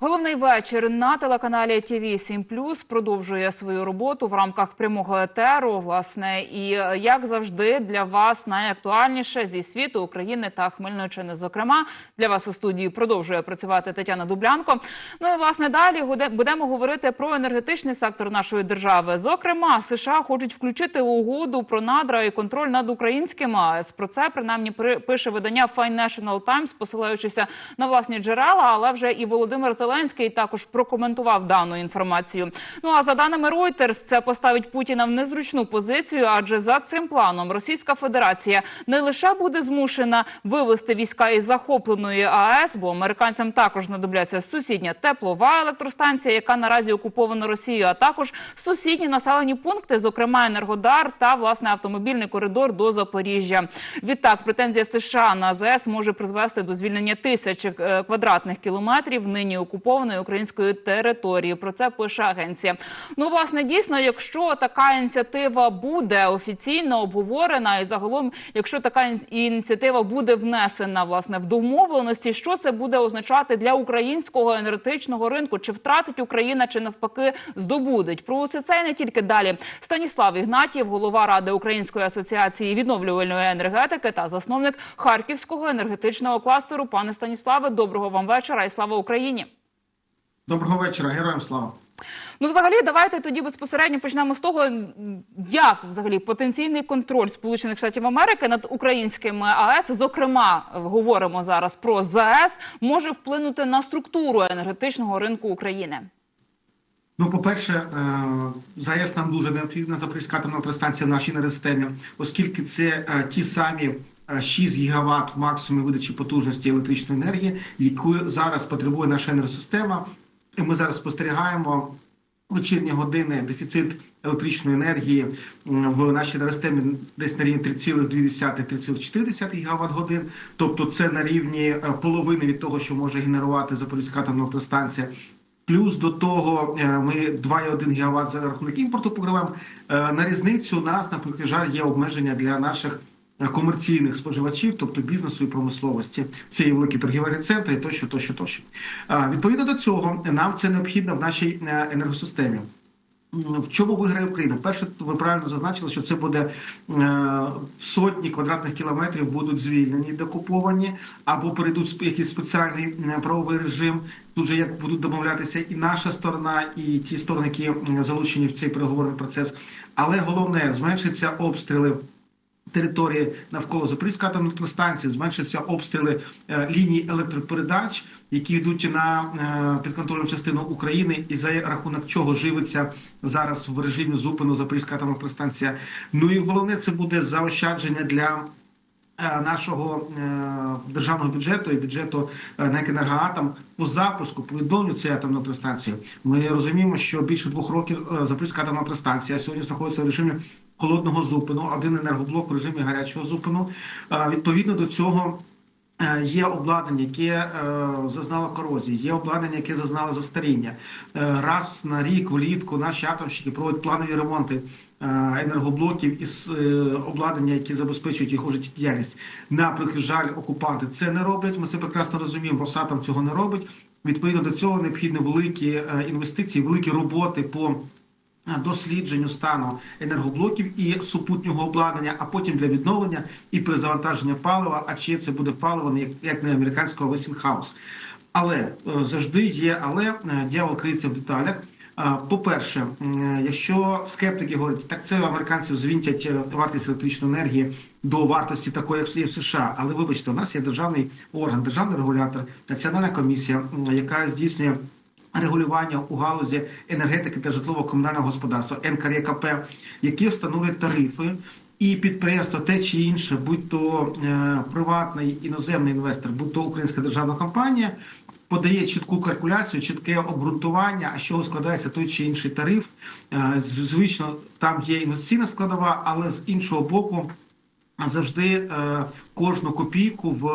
Головний вечір на телеканалі ТВ 7 продовжує свою роботу в рамках прямого етеру. Власне, і е, як завжди, для вас найактуальніше зі світу України та Хмельниччини. Зокрема, для вас у студії продовжує працювати Тетяна Дублянко. Ну і власне далі будемо говорити про енергетичний сектор нашої держави. Зокрема, США хочуть включити угоду про надра і контроль над українським АЕС. Про це принаймні при- пише видання Financial Times, посилаючися на власні джерела. Але вже і Володимир Зеленський також прокоментував дану інформацію. Ну а за даними Reuters, це поставить Путіна в незручну позицію, адже за цим планом Російська Федерація не лише буде змушена вивести війська із захопленої АЕС, бо американцям також знадобляться сусідня теплова електростанція, яка наразі окупована Росією, а також сусідні населені пункти, зокрема Енергодар та власне автомобільний коридор до Запоріжжя. Відтак, претензія США на АЗС може призвести до звільнення тисяч е, квадратних кілометрів нині окупованої української території. Про це пише агенція. Ну, власне, дійсно, якщо така ініціатива буде офіційно обговорена, і загалом, якщо така ініціатива буде внесена власне в домовленості, що це буде означати для українського енергетичного ринку? Чи втратить Україна, чи навпаки здобудеть? Про усе це не тільки далі. Станіслав Ігнатів, голова ради Української асоціації відновлювальної енергетики та засновник Харківського енергетичного кластеру. Пане Станіславе, доброго вам вечора і слава Україні. Доброго вечора, героям слава. Ну, взагалі, давайте тоді безпосередньо почнемо з того, як взагалі потенційний контроль Сполучених Штатів Америки над українськими АЕС, зокрема, говоримо зараз про ЗАЕС, може вплинути на структуру енергетичного ринку України. Ну, по-перше, е, ЗАЕС нам дуже необхідна запорізька атомна електростанція в нашій енергосистемі, оскільки це е, ті самі е, 6 гігаватт в максимумі видачі потужності електричної енергії, яку зараз потребує наша енергосистема. Ми зараз спостерігаємо вечірні години дефіцит електричної енергії в нашій енергосистемі десь на рівні 3,2-3,4 гігаватт годин. Тобто це на рівні е, половини від того, що може генерувати запорізька атомна електростанція. Плюс до того е, ми 2,1 ГВт за рахунок імпорту покриваємо. Е, На різницю у нас, на жаль, є обмеження для наших комерційних споживачів, тобто бізнесу і промисловості. Це і великі торгівельні центри, і тощо, тощо, тощо. Е, Відповідно до цього, нам це необхідно в нашій е, енергосистемі. В чому виграє Україна? Перше, ви правильно зазначили, що це буде е, сотні квадратних кілометрів будуть звільнені, декуповані, або перейдуть якийсь спеціальний е, правовий режим. Тут же як будуть домовлятися і наша сторона, і ті сторони, які залучені в цей переговорний процес. Але головне зменшиться обстріли території навколо Запорізької атомної електростанції, зменшаться обстріли е, ліній електропередач, які йдуть на е, підконтрольну частину України, і за рахунок чого живиться зараз в режимі зупину Запорізька атомна електростанція. Ну і головне це буде заощадження для. е, Нашого державного бюджету і бюджету НЕК «Енергоатом» по запуску по відновленню цієї атомної електростанції. Ми розуміємо, що більше двох років Запорізька атомна електростанція сьогодні знаходиться в режимі холодного зупину, один енергоблок в режимі гарячого зупину. Відповідно до цього. е, Є обладнання, яке е, зазнало корозії, є обладнання, яке зазнало застаріння. Е, раз на рік влітку наші атомщики проводять планові ремонти енергоблоків із обладнання, які забезпечують їх життєдіяльність. На жаль, окупанти це не роблять. Ми це прекрасно розуміємо. Росатом цього не робить. Відповідно до цього необхідні великі інвестиції, великі роботи по дослідженню стану енергоблоків і супутнього обладнання, а потім для відновлення і при завантаженні палива, а чи це буде паливо як, не американського Westinghouse. Але е, завжди є, але е, дьявол криється в деталях. Е, По-перше, якщо скептики говорять, так це американців звінтять е, вартість електричної енергії до вартості такої, як є в США. Але вибачте, у нас є державний орган, державний регулятор, національна комісія, яка здійснює регулювання у галузі енергетики та житлово-комунального господарства НКРКП, які встановлюють тарифи. І підприємство те чи інше, будь то е, приватний іноземний інвестор, будь то українська державна компанія, подає чітку калькуляцію, чітке обґрунтування, а з чого складається той чи інший тариф. Е, звично там є інвестиційна складова, але з іншого боку завжди е, кожну копійку в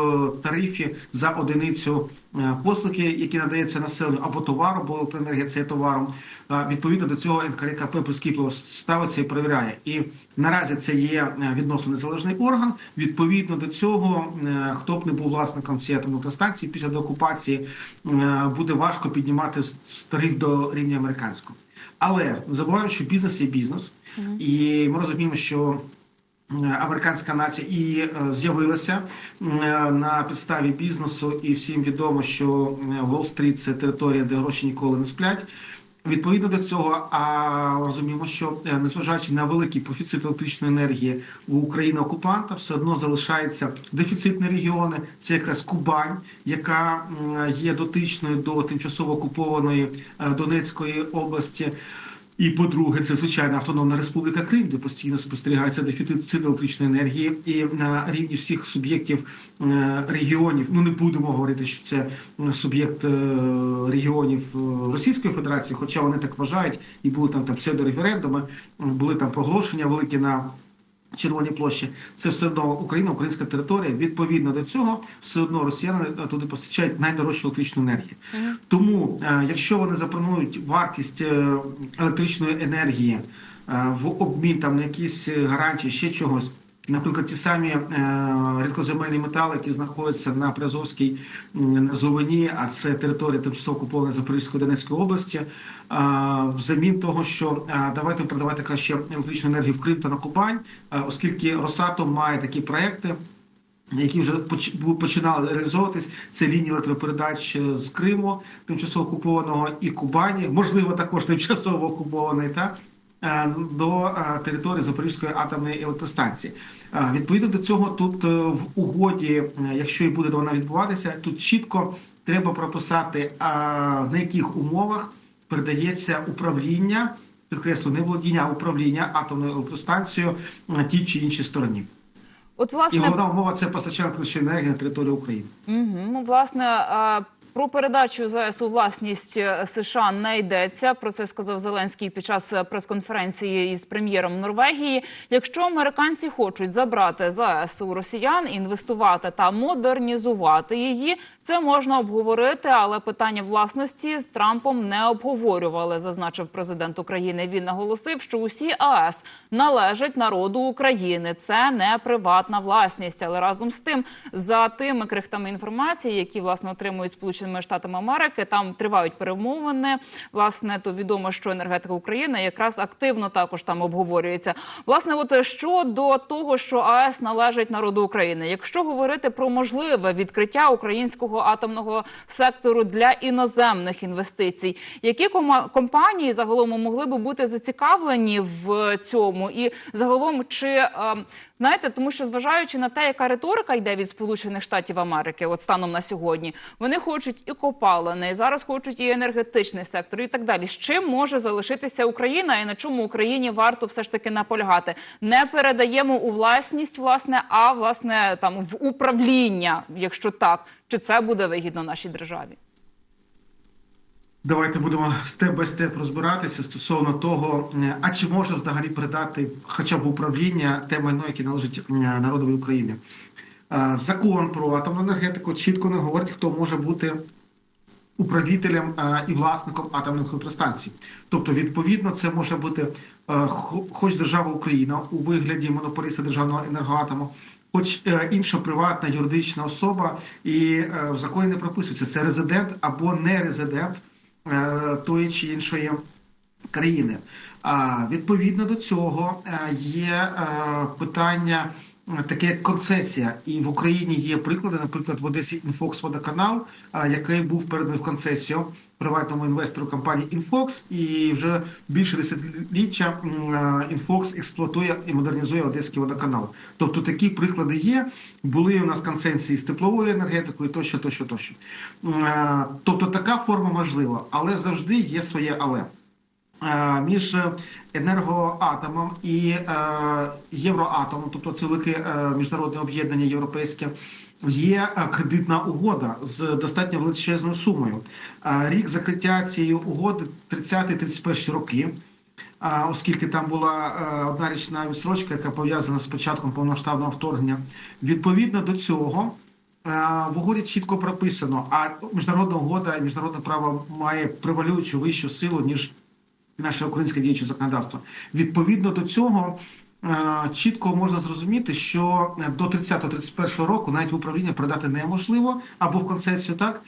тарифі за одиницю е, послуги, які надаються населенню або товару, бо електроенергія це є товаром. е, Відповідно до цього НКРКП прискіпливо ставиться і перевіряє. І наразі це є відносно незалежний орган. Відповідно до цього, хто б не був власником цієї атомної електростанції після деокупації, буде важко піднімати тариф до рівня американського. Але забуваємо, що бізнес є бізнес, і ми розуміємо, що американська нація і е, з'явилася е, на підставі бізнесу, і всім відомо, що Уолл-стріт – це територія, де гроші ніколи не сплять. Відповідно до цього, а розуміємо, що е, незважаючи на великий профіцит електричної енергії у України окупанта, все одно залишаються дефіцитні регіони. Це якраз Кубань, яка є дотичною до тимчасово окупованої е, Донецької області. І по-друге, це звичайно Автономна Республіка Крим, де постійно спостерігається дефіцит електричної енергії, і на рівні всіх суб'єктів е, регіонів. Ну не будемо говорити, що це суб'єкт е, регіонів е, Російської Федерації, хоча вони так вважають, і були там там псевдореферендуми, були там проголошення великі на. Червоній площі це все одно Україна, українська територія. Відповідно до цього, все одно росіяни е, туди постачають найдорожчу електричну енергію. Тому, е, якщо вони запропонують вартість е, електричної енергії в обмін там на якісь гарантії, ще чогось. Наприклад, ті самі е, рідкоземельні метали, які знаходяться на Приазовській м, низовині, а це територія тимчасово окупованої Запорізької Донецької області, е, взамін того, що е, давайте продавати краще електричну енергію в Крим та на Кубань, е, оскільки Росатом має такі проекти які вже починали реалізовуватись, це лінії електропередач е, з Криму, тимчасово окупованого і Кубані, можливо, також тимчасово окупованої, та? е, до е, території Запорізької атомної електростанції. Е, Відповідно до цього, тут е, в угоді, е, якщо і буде вона відбуватися, тут чітко треба прописати, е, на яких умовах передається управління, підкреслю, не володіння, а управління атомною електростанцією е, тій чи іншій стороні. От І власне головна умова це постачання електричної енергії на територію України. Угу. Ну, власне, про передачу ЗАЕС у власність е, США не йдеться. Про це сказав Зеленський під час е, прес-конференції із прем'єром Норвегії. Якщо американці хочуть забрати ЗАЕС у росіян, інвестувати та модернізувати її, це можна обговорити, але питання власності з Трампом не обговорювали, зазначив президент України. Він наголосив, що усі АЕС належать народу України. Це не приватна власність, але разом з тим, за тими крихтами інформації, які власне отримують Сполученими Штатами Америки, там тривають перемовини. Власне, то відомо, що енергетика України якраз активно також там обговорюється. Власне, от щодо того, що АЕС належить народу України, якщо говорити про можливе відкриття українського атомного сектору для іноземних інвестицій, які компанії загалом могли би бути зацікавлені в цьому, і загалом чи ем, знаєте, тому що зважаючи на те, яка риторика йде від Сполучених Штатів Америки, от станом на сьогодні, вони хочуть і копалини, і зараз хочуть і енергетичний сектор, і так далі. З чим може залишитися Україна, і на чому Україні варто все ж таки наполягати? Не передаємо у власність, власне, а власне там в управління, якщо так, чи це буде вигідно нашій державі? Давайте будемо степ бай степ розбиратися стосовно того, е, а чи може взагалі передати хоча б в управління те майно, яке належить е, народові України. Е, Закон про атомну енергетику чітко не говорить, хто може бути управителем і власником атомних електростанцій. Тобто, відповідно, це може бути хоч держава Україна у вигляді монополіста державного енергоатому, хоч інша приватна юридична особа, і в законі не прописується це резидент або не резидент тої чи іншої країни. А відповідно до цього е, є е, питання е, таке як концесія, і в Україні є приклади, наприклад, в Одесі Інфокс водоканал, е, який був переданий в концесію приватному інвестору компанії Інфокс, і вже більше десятиліття м, е, експлуатує і модернізує Одеський водоканал. Тобто такі приклади є. Були у нас концесії з тепловою енергетикою, тощо, тощо, тощо. Е, Тобто така форма можлива, але завжди є своє але. Е, Між енергоатомом і євроатомом, тобто це велике міжнародне об'єднання європейське, є е, кредитна угода з достатньо величезною сумою. Рік закриття цієї угоди 30-31 роки. оскільки там була е, однарічна відстрочка, яка пов'язана з початком повномасштабного вторгнення. Відповідно до цього. е, В угоді чітко прописано, а міжнародна угода і міжнародне право має превалюючу вищу силу, ніж наше українське діюче законодавство. Відповідно до цього чітко можна зрозуміти, що до 30-31 року навіть в управління передати неможливо або в концесію, так.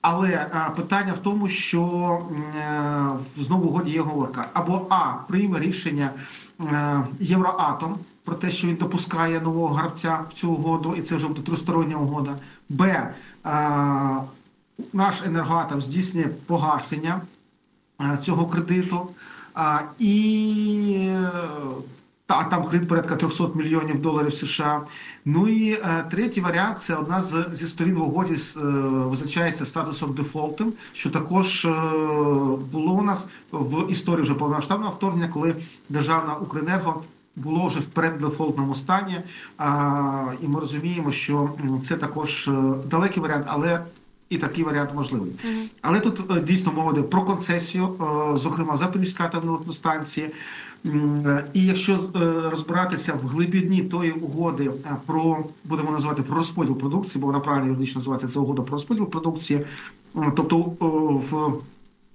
Але е, питання в тому, що е, знову в угоді є оговорка. Або А прийме рішення е, Євроатом про те, що він допускає нового гравця в цю угоду, і це вже буде тристороння угода. Б. е, Наш енергоатом здійснює погашення е, цього кредиту. І та там порядка 300 мільйонів доларів США. Ну і е, третій варіант це одна з зі сторін в угоді е, визначається статусом дефолтом, що також е, було у нас в історії вже повномасштабного вторгнення, коли державна Укренерго було вже в переддефолтному стані. А, і ми розуміємо, що це також е, далекий варіант, але і такий варіант можливий. Але тут е, дійсно мова йде про концесію, е, зокрема Запорізька атомна. Е, І якщо е, розбиратися в глибині тої угоди про будемо називати про розподіл продукції, бо вона правильно юридично називається це угода про розподіл продукції, тобто в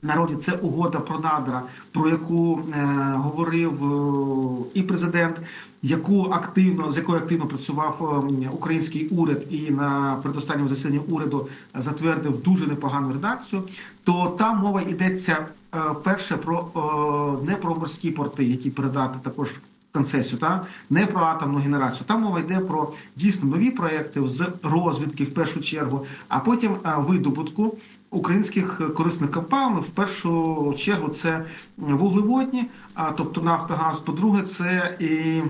народі це угода про надра, про яку е, говорив е, і президент, яку активно з якою активно працював е, український уряд, і на передостанньому засіданні уряду затвердив дуже непогану редакцію. То там мова йдеться е, перше про е, не про морські порти, які передати також. Концесію та не про атомну генерацію. Там мова йде про дійсно нові проекти з розвідки в першу чергу, а потім е, видобутку українських корисних компаній В першу чергу це вуглеводні, а тобто Нафтогаз. По-друге, це і е,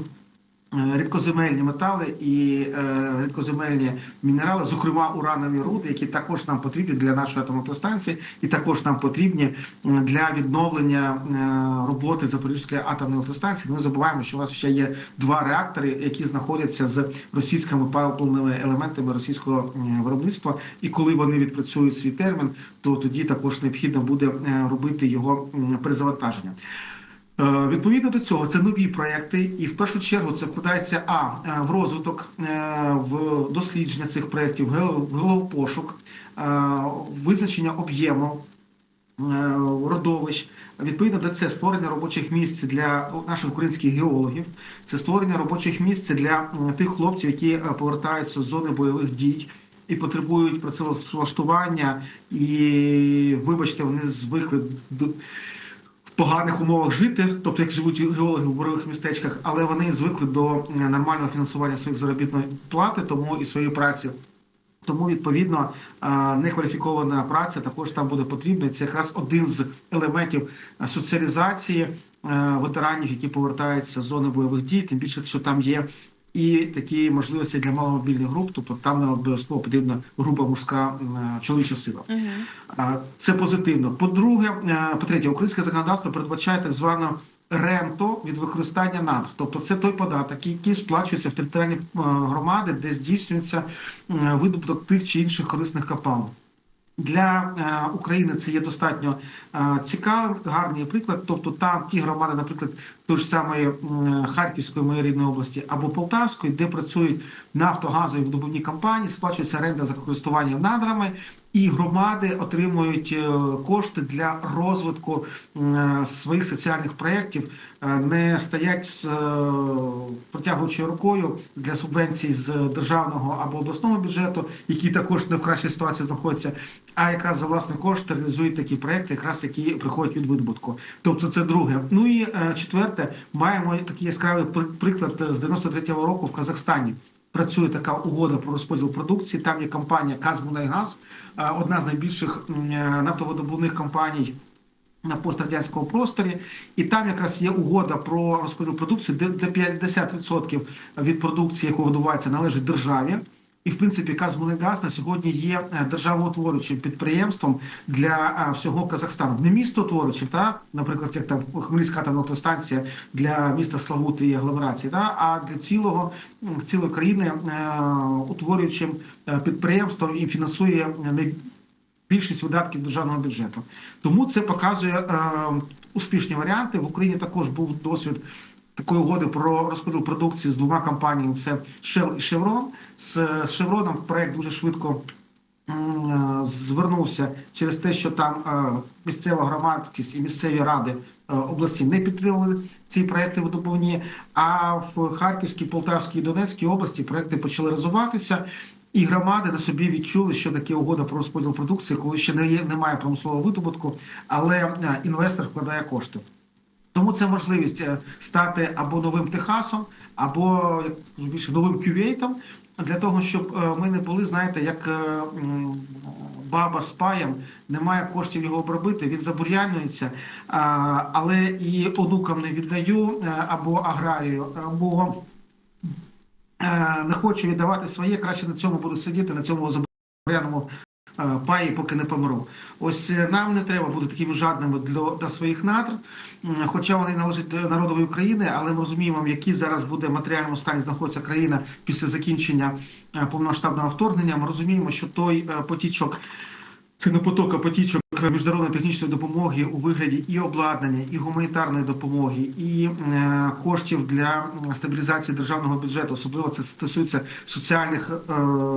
рідкоземельні метали і е, рідкоземельні мінерали, зокрема уранові руди, які також нам потрібні для нашої атомної і також нам потрібні для відновлення е, роботи Запорізької атомної електростанції. Ми забуваємо, що у нас ще є два реактори, які знаходяться з російськими паливними елементами російського виробництва. І коли вони відпрацюють свій термін, то тоді також необхідно буде е, робити його перезавантаження. Е, Відповідно до цього, це нові проекти, і в першу чергу це вкладається а е, в розвиток, е, в дослідження цих проєктів, е, визначення об'єму родовищ. Відповідно до це створення робочих місць для наших українських геологів, це створення робочих місць для тих хлопців, які повертаються з зони бойових дій. І потребують працевлаштування, і вибачте, вони звикли поганих умовах жити, тобто як живуть геологи в борових містечках, але вони звикли до нормального фінансування своїх заробітної плати, тому і своєї праці. Тому відповідно е, некваліфікована праця також там буде потрібна. Це якраз один з елементів е, соціалізації е, ветеранів, які повертаються з зони бойових дій. Тим більше, що там є і такі можливості для маломобільних груп, тобто там не обов'язково потрібна група мужська е, чоловіча сила. А, Це позитивно. По-друге, е, по-третє, українське законодавство передбачає так звану ренту від використання надр. Тобто це той податок, який сплачується в територіальні е, громади, де здійснюється видобуток тих чи інших корисних копалин. Для України це є достатньо цікавим, гарний приклад. Тобто, там ті громади, наприклад, той ж самої Харківської моєї рідної області або Полтавської, де працюють нафтогазові видобувні компанії, сплачується оренда за користування надрами, і громади отримують е, кошти для розвитку своїх соціальних проєктів, е, не стоять з е, протягуючою рукою для субвенцій з державного або обласного бюджету, які також не в кращій ситуації знаходяться, а якраз за власний кошт реалізують такі проекти, якраз які приходять від видобутку. Тобто це друге. Ну і е, четверте, маємо такий яскравий приклад е, з 93-го року в Казахстані. Працює така угода про розподіл продукції. Там є компанія «Казмунайгаз», е, одна з найбільших е, компаній на пострадянському просторі, і там якраз є угода про розподіл продукції, де 50% від продукції, яку видобувається, належить державі. І в принципі Казмунайгаз на сьогодні є е, підприємством для е, всього Казахстану. Не містоутворюючим, та наприклад, як там Хмельницька атомна електростанція для міста Славути і агломерації, та а для цілого цілої країни е, утворюючим підприємством і фінансує е, най- більшість видатків державного бюджету. Тому це показує успішні варіанти. В Україні також був досвід такої угоди про розподіл продукції з двома компаніями: це Shell і Chevron. З Chevron проект дуже швидко е, звернувся через те, що там е, місцева громадськість і місцеві ради е, області не підтримували ці проекти видобувні. А в Харківській, Полтавській і Донецькій області проекти почали розвиватися. І громади на собі відчули, що таке угода про розподіл продукції, коли ще не є, немає промислового видобутку, але інвестор вкладає кошти. Тому це можливість е, стати або новим Техасом, або більше новим Кювейтом, для того, щоб е, ми не були, знаєте, як е, баба з паєм, немає коштів його обробити, він забур'янюється, але і онукам не віддаю, або аграрію, або не хочу віддавати своє, краще на цьому буду сидіти, на цьому забур'яному паї, поки не помру. Ось е, нам не треба бути такими жадними для, для своїх надр, хоча вони належать до народової України, але ми розуміємо, в якій зараз буде в матеріальному стані знаходиться країна після закінчення е, повномасштабного вторгнення. Ми розуміємо, що той е, потічок. Це не поток, а потічок міжнародної технічної допомоги у вигляді і обладнання, і гуманітарної допомоги, і е, коштів для стабілізації державного бюджету. Особливо це стосується соціальних е,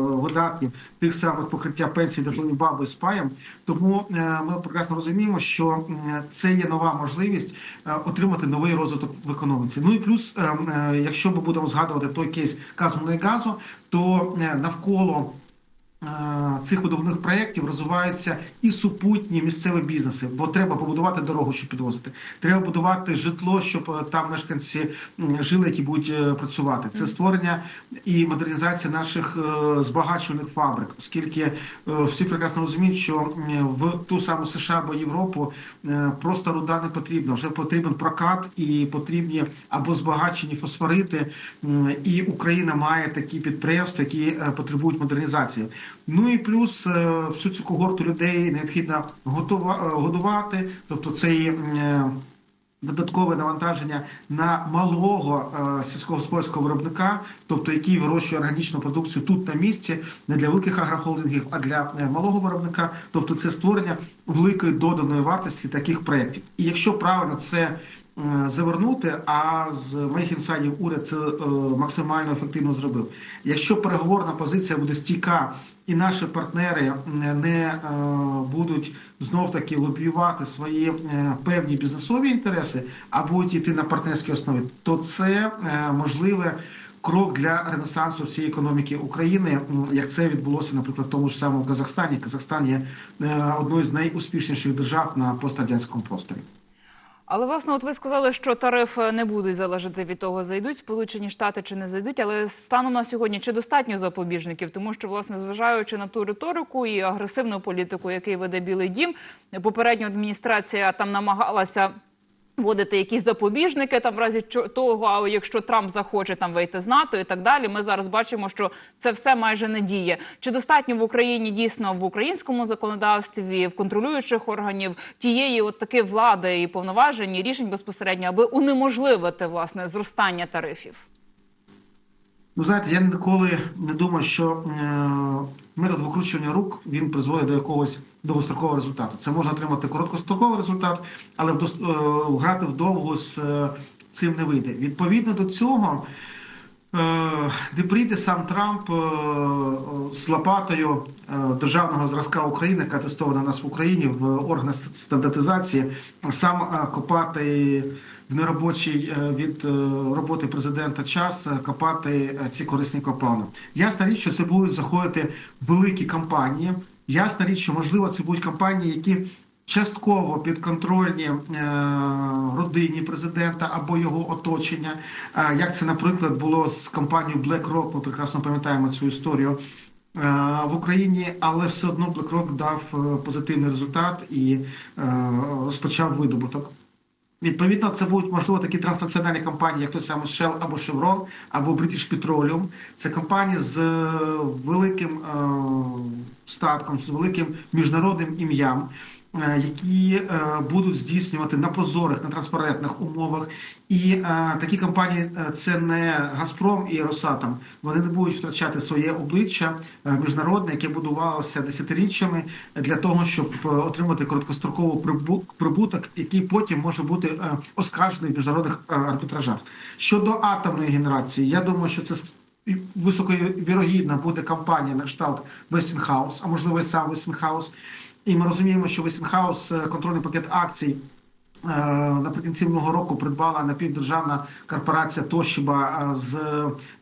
видатків, тих самих покриття пенсій для баби з паєм. Тому е, ми прекрасно розуміємо, що це є нова можливість отримати новий розвиток в економіці. Ну і плюс, е, е, якщо ми будемо згадувати той кейс Казмунайгазу, то е, навколо е, цих видобувних проєктів розвиваються і супутні місцеві бізнеси, бо треба побудувати дорогу, щоб підвозити. Треба будувати житло, щоб е, там мешканці жили, які будуть е, працювати. Це створення і модернізація наших е, збагачувальних фабрик, оскільки е, всі прекрасно розуміють, що в ту саму США або Європу е, просто руда не потрібна. Вже потрібен прокат і потрібні або збагачені фосфорити. І Україна має такі підприємства, які е, потребують модернізації. Ну і плюс е, всю цю когорту людей необхідно е, годувати, тобто цей. е, Додаткове навантаження на малого сільськогосподарського виробника, тобто який вирощує органічну продукцію тут на місці, не для великих агрохолдингів, а для малого виробника. Тобто, це створення великої доданої вартості таких проєктів. І якщо правильно це завернути, а з моїх інсайдів уряд це е, максимально ефективно зробив. Якщо переговорна позиція буде стійка і наші партнери не- не е, будуть знов таки лобіювати свої е, певні бізнесові інтереси, а будуть йти на партнерській основі, то це е, можливе. Крок для ренесансу всієї економіки України, як це відбулося, наприклад, в тому ж самому Казахстані. Казахстан є е, одною з найуспішніших держав на пострадянському просторі. Але власне, от ви сказали, що тарифи не будуть залежати від того, зайдуть Сполучені Штати чи не зайдуть. Але станом на сьогодні чи достатньо запобіжників, тому що власне зважаючи на ту риторику і агресивну політику, який веде Білий Дім, попередня адміністрація там намагалася. Вводити якісь запобіжники там в разі того, а якщо Трамп захоче там вийти з НАТО і так далі. Ми зараз бачимо, що це все майже не діє. Чи достатньо в Україні дійсно в українському законодавстві, в контролюючих органів тієї от таки влади і повноважень і рішень безпосередньо, аби унеможливити власне зростання тарифів? Ну, знаєте, я ніколи не думав, що е, метод викручування рук він призводить до якогось довгострокового результату. Це можна отримати короткостроковий результат, але е, грати вдовго з е, цим не вийде. Відповідно до цього. Де прийде сам Трамп з лопатою державного зразка України, яка тестована у нас в Україні в органах стандартизації, сам копати в неробочий е, від е, роботи президента час е, копати ці корисні копалини. Ясна річ, що це будуть заходити великі компанії. Ясна річ, що можливо це будуть компанії, які частково підконтрольні родині президента або його оточення. Як це, наприклад, було з компанією BlackRock, ми прекрасно пам'ятаємо цю історію. В Україні, але все одно BlackRock дав позитивний результат і розпочав видобуток. Відповідно, це будуть можливо такі транснаціональні компанії, як той самий Shell або Chevron, або British Petroleum. Це компанії з е, великим е, статком, з великим міжнародним ім'ям. Е, які е, будуть здійснювати на прозорих, на транспарентних умовах. І е, такі компанії це не Газпром і Росатом. Вони не будуть втрачати своє обличчя міжнародне, яке будувалося десятиріччями для того, щоб отримати короткостроковий прибу- прибуток, який потім може бути оскаржений в міжнародних арбітражах. Щодо атомної генерації, я думаю, що це високовірогідна буде компанія на кшталт Westinghouse, а можливо і сам Westinghouse. І ми розуміємо, що Westinghouse, е, контрольний пакет акцій наприкінці минулого року придбала напівдержавна корпорація Toshiba е, з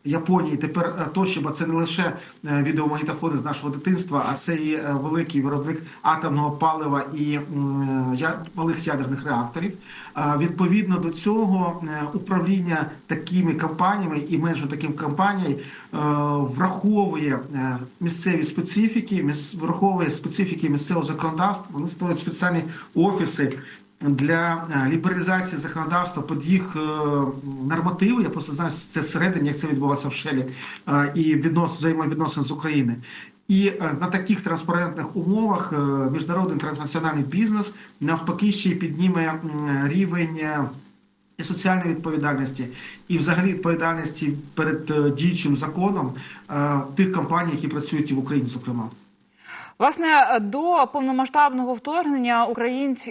Японії. Тепер е, це не лише е, відеомагнітофони з нашого дитинства, а це і е, великий виробник атомного палива і малих ядерних реакторів. Е, Відповідно до цього е, управління такими компаніями і менше таким компаніям е, враховує е, місцеві специфіки, враховує специфіки місцевого законодавства. Вони створюють спеціальні офіси для е, лібералізації законодавства під їх е, нормативи. Я просто знаю це всередині, як це відбувалося в Шелі е, і віднос взаємовідносин з України. І на таких транспарентних умовах міжнародний транснаціональний бізнес навпаки ще й підніме рівень. і соціальної відповідальності, і взагалі відповідальності перед діючим законом тих компаній, які працюють в Україні, зокрема. Власне, до повномасштабного вторгнення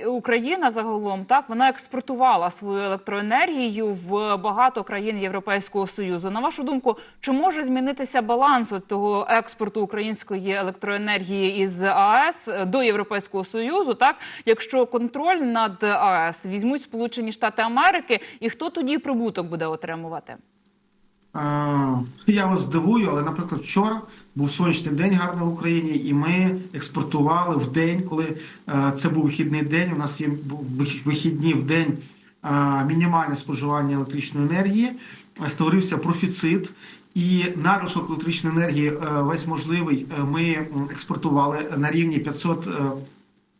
Україна загалом так вона експортувала свою електроенергію в багато країн Європейського союзу. На вашу думку, чи може змінитися баланс того експорту української електроенергії із АЕС до Європейського союзу? Так, якщо контроль над АЕС візьмуть Сполучені Штати Америки, і хто тоді прибуток буде отримувати? Я вас здивую, але, наприклад, вчора був сонячний день гарний в Україні, і ми експортували в день, коли е, це був вихідний день. У нас є вихідні в день е, мінімальне споживання електричної енергії. Е, Створився профіцит. І надлишок електричної енергії весь можливий ми експортували на рівні 500 е,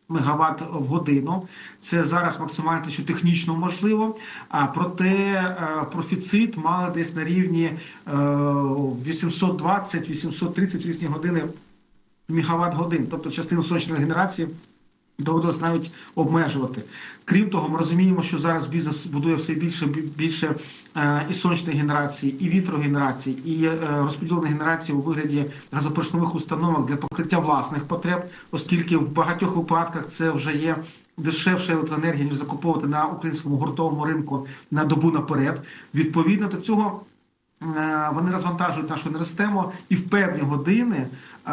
мегаватт в годину. Це зараз максимально що технічно можливо. А проте е, профіцит мали десь на рівні е, 820-830 різні години мегаватт годин, тобто частину сонячної генерації. Доводилось навіть обмежувати. Крім того, ми розуміємо, що зараз бізнес будує все більше бі- більше е, і сонячної генерації, і вітрогенерації, і е, розподіленої генерації у вигляді газопоршневих установок для покриття власних потреб, оскільки в багатьох випадках це вже є дешевша електроенергія, ніж закуповувати на українському гуртовому ринку на добу наперед. Відповідно до цього. Е, Вони розвантажують нашу енергосистему і в певні години. е,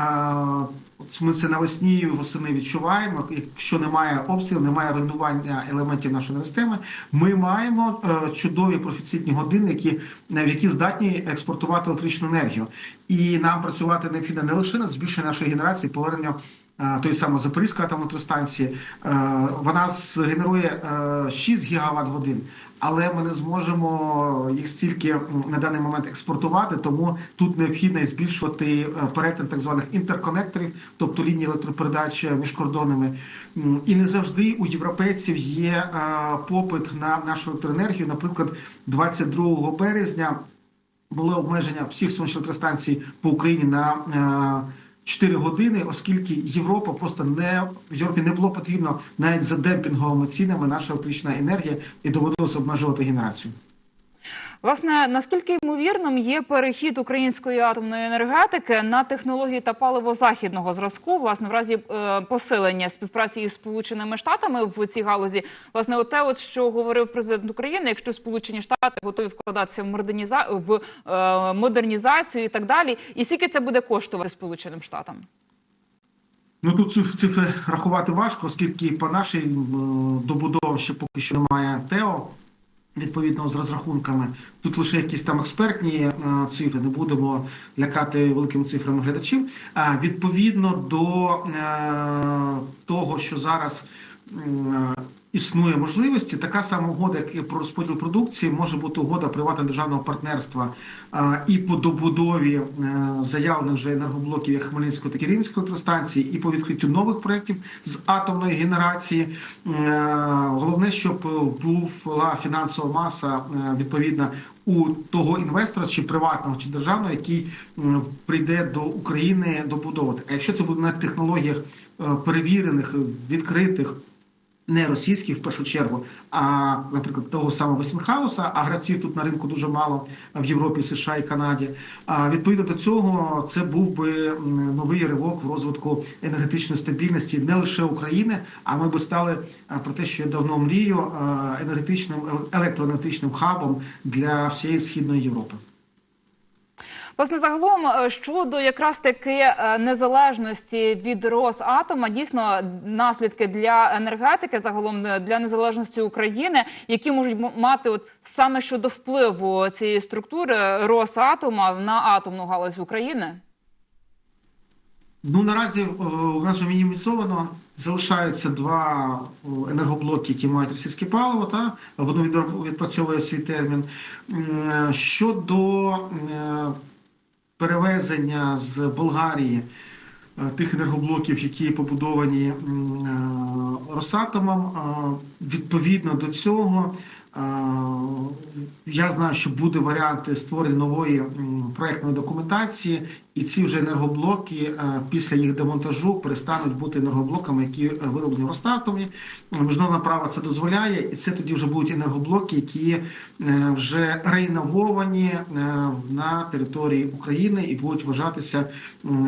Ми це навесні і восени відчуваємо. Якщо немає обстрілів, немає руйнування елементів нашої енергосистеми, ми маємо е, чудові профіцитні години, які, в які здатні експортувати електричну енергію. І нам працювати необхідно не лише над збільшенням нашої генерації, повернення тої самої Запорізької атомної електростанції. Е, Вона згенерує е, 6 гігават годин, але ми не зможемо їх стільки на даний момент експортувати, тому тут необхідно збільшувати е, перетин так званих інтерконекторів, тобто лінії електропередач між кордонами. І не завжди у європейців є е, попит на нашу електроенергію. Наприклад, 22 березня були обмеження всіх сонячних електростанцій по Україні на е, 4 години, оскільки Європа просто не в Європі не було потрібно навіть за демпінговими цінами наша електрична енергія і доводилося обмежувати генерацію. Власне, наскільки ймовірним є перехід української атомної енергетики на технології та паливо західного зразку, власне, в разі е, посилення співпраці із Сполученими Штатами в цій галузі, власне, оте, от що говорив президент України, якщо Сполучені Штати готові вкладатися в модерніза... в е, модернізацію і так далі, і скільки це буде коштувати Сполученим Штатам? Ну тут циф- цифри рахувати важко, оскільки по нашій е, добудовам ще поки що немає ТЕО. Відповідно з розрахунками, тут лише якісь там експертні е, цифри, не будемо лякати великими цифрами глядачів. А відповідно до е, того, що зараз е, існує можливості, така сама угода, як про розподіл продукції, може бути угода приватно-державного партнерства е, і по добудові е, заявлених вже енергоблоків як Хмельницької, так і Рівненської електростанції, і по відкриттю нових проєктів з атомної генерації. Е, Головне, щоб була фінансова маса е, відповідна у того інвестора, чи приватного, чи державного, який прийде до України добудовувати. А якщо це буде на технологіях перевірених, відкритих. Не російських в першу чергу, а наприклад того самого Весенхауса, а гравців тут на ринку дуже мало в Європі, США і Канаді. А відповідно до цього це був би новий ривок в розвитку енергетичної стабільності не лише України, а ми би стали про те, що я давно мрію, енергетичним електроенергетичним хабом для всієї східної Європи. Власне, загалом е, щодо якраз таки е, незалежності від Росатома, дійсно наслідки для енергетики, загалом е, для незалежності України, які можуть мати от саме щодо впливу цієї структури Росатома на атомну галузь України. Ну наразі у нас мінімізовано. Залишаються два енергоблоки, які мають російське паливо, та воно відпрацьовує свій термін. Щодо перевезення з Болгарії е, тих енергоблоків, які побудовані е, Росатомом, е, відповідно до цього. Я знаю, що буде варіанти створення нової проектної документації, і ці вже енергоблоки е, після їх демонтажу перестануть бути енергоблоками, які е, вироблені в Росатомі. Міжнародне право це дозволяє, і це тоді вже будуть енергоблоки, які е, вже реіннововані е, на території України і будуть вважатися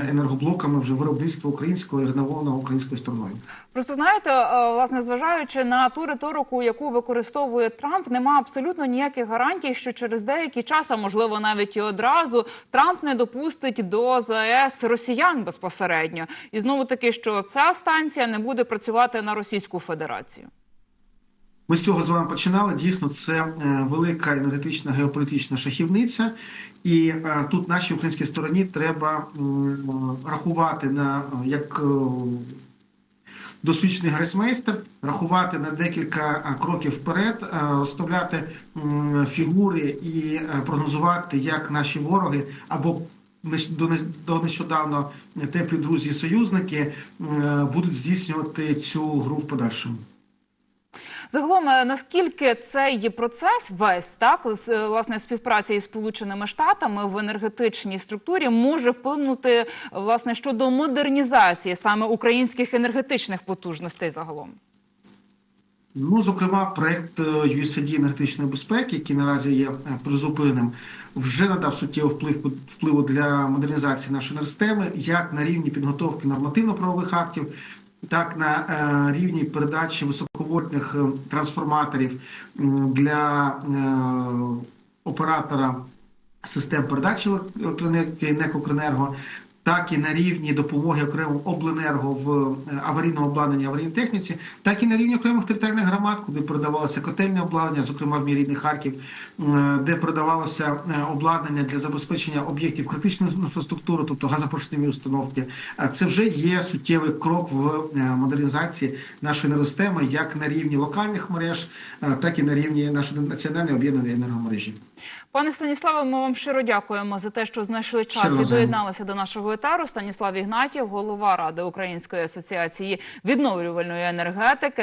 енергоблоками вже виробництва українського і реновованого українською стороною. Просто знаєте, власне, зважаючи на ту риторику, яку використовує Трамп, нема абсолютно ніяких гарантій, що через деякий час, а можливо навіть і одразу, Трамп не допустить до ЗАЕС росіян безпосередньо. І знову таки, що ця станція не буде працювати на Російську Федерацію. Ми з цього з вами починали. Дійсно, це е, велика енергетична геополітична шахівниця, і е, тут нашій українській стороні треба рахувати на е, як е, досвідчений гресмейстер, рахувати на декілька е, кроків вперед, е, розставляти фігури і е, прогнозувати, як наші вороги або до не- нещодавно теплі друзі-союзники будуть здійснювати цю гру в подальшому. Загалом, е, наскільки цей процес весь так з е, власне співпраці із Сполученими Штатами в енергетичній структурі може вплинути власне щодо модернізації саме українських енергетичних потужностей загалом? Ну, зокрема, проект е, USAID енергетичної безпеки, який наразі є е, призупиненим, вже надав суттєвий вплив впливу для модернізації нашої енергосистеми, як на рівні підготовки нормативно-правових актів, так на е, рівні передачі високовольтних е, трансформаторів для е, оператора систем передачі електроенергії НЕК «Укренерго», так і на рівні допомоги окремим обленерго в е, аварійному обладнанні аварійній техніці, так і на рівні окремих територіальних громад, куди передавалося котельне обладнання, зокрема в мій рідний Харків, де передавалося е, обладнання для забезпечення об'єктів критичної інфраструктури, тобто газопоршневі установки. Це вже є суттєвий крок в е, модернізації нашої енергосистеми, як на рівні локальних мереж, так і на рівні нашої національної об'єднаної енергомережі. Пане Станіславе, ми вам щиро дякуємо за те, що знайшли час Щиро і доєдналися до нашого етару. Станіслав Ігнатів, голова ради Української асоціації відновлювальної енергетики.